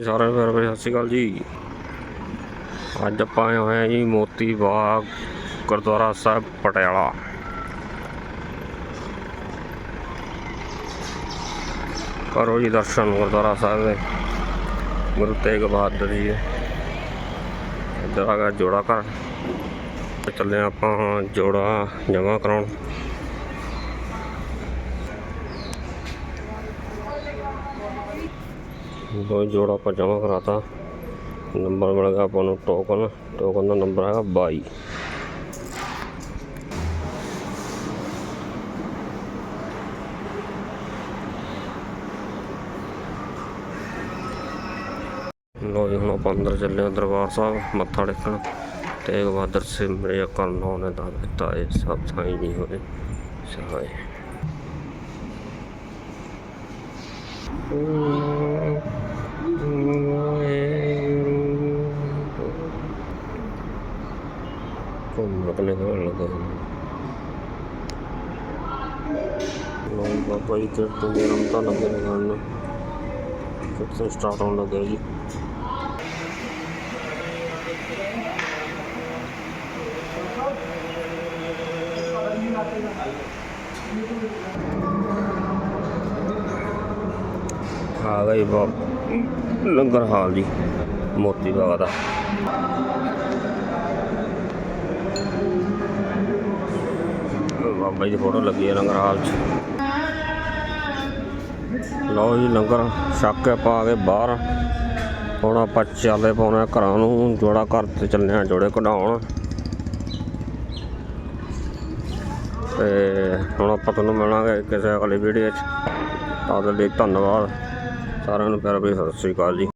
ਸਾਰਿਆਂ ਨੂੰ ਪਿਆਰ ਭਰੀ ਸਤਿ ਸ਼੍ਰੀ ਅਕਾਲ ਜੀ। ਅੱਜ ਆਪਾਂ ਆਏ ਹੋਏ ਆ ਜੀ ਮੋਤੀ ਬਾਗ, ਗੁਰਦੁਆਰਾ ਸਾਹਿਬ, ਪਟਿਆਲਾ। ਕਰੋ ਜੀ ਦਰਸ਼ਨ ਗੁਰਦੁਆਰਾ ਸਾਹਿਬ ਦੇ। ਗੁਰੂ ਤੇਗ ਬਹਾਦਰ ਜੀ ਦੇ। ਇੱਧਰ ਆ ਗਿਆ ਜੋੜਾ ਘਰ। ਚੱਲੇ ਹਾਂ ਆਪਾਂ ਜੋੜਾ ਜਮ੍ਹਾਂ ਕਰਾਉਣ। ਦੋ ਜੋੜਾ ਆਪਾਂ ਜਮ੍ਹਾਂ ਕਰਾਤਾ। ਨੰਬਰ ਮਿਲ ਗਿਆ ਆਪਾਂ ਨੂੰ ਟੋਕਨ ਟੋਕਨ ਦਾ ਨੰਬਰ ਹੈਗਾ 22 ਲੋ ਜੀ, ਹੁਣ ਆਪਾਂ ਅੰਦਰ ਚੱਲੇ ਦਰਬਾਰ ਸਾਹਿਬ, ਮੱਥਾ ਟੇਕਣ। ਤੇਗ ਬਹਾਦਰ ਸਿਮਰਿਆ ਕਰਨ ਨੇ ਦਾ ਦਿੱਤਾ ਇਹ ਸਭ ਥਾਈ ਨਹੀਂ ਹੋਏ। ਸਹਾਏ ਘੁੰਮ ਆਪਣੇ ਬਾਬਾ ਜੀ ਤੇ ਤੁੰਗੇ ਤਾਂ ਲੱਗੇ ਨੇ ਗਾਣ ਕਿੱਥੇ ਸਟਾਰਟ ਹੋਣ ਲੱਗਾ ਜੀ ਆ ਗਈ ਬਾਬ ਲੰਗਰ ਹਾਲ ਜੀ ਮੋਤੀ ਬਾਗ ਦਾ ਬਾਬਾ ਜੀ ਦੀ ਫੋਟੋ ਲੱਗੀ ਹੈ ਲੰਗਰ ਹਾਲ 'ਚ। ਲਓ ਜੀ ਲੰਗਰ ਛੱਕ ਕੇ ਪਾ ਕੇ ਬਾਹਰ। ਹੁਣ ਆਪਾਂ ਚੱਲੇ ਪਾਉਣਾ ਘਰਾਂ ਨੂੰ, ਜੋੜਾ ਘਰ ਤੇ ਚੱਲੇ ਆ ਜੋੜੇ ਕਢਾਉਣ। ਤੇ ਹੁਣ ਆਪਾਂ ਤੁਹਾਨੂੰ ਮਿਲਾਂਗੇ ਕਿਸੇ ਅਗਲੀ ਵੀਡੀਓ 'ਚ। ਤਾਂ ਲਈ ਧੰਨਵਾਦ। ਸਾਰਿਆਂ ਨੂੰ ਪਿਆਰ ਭਰੀ ਸਤਿ ਸ੍ਰੀ ਅਕਾਲ ਜੀ।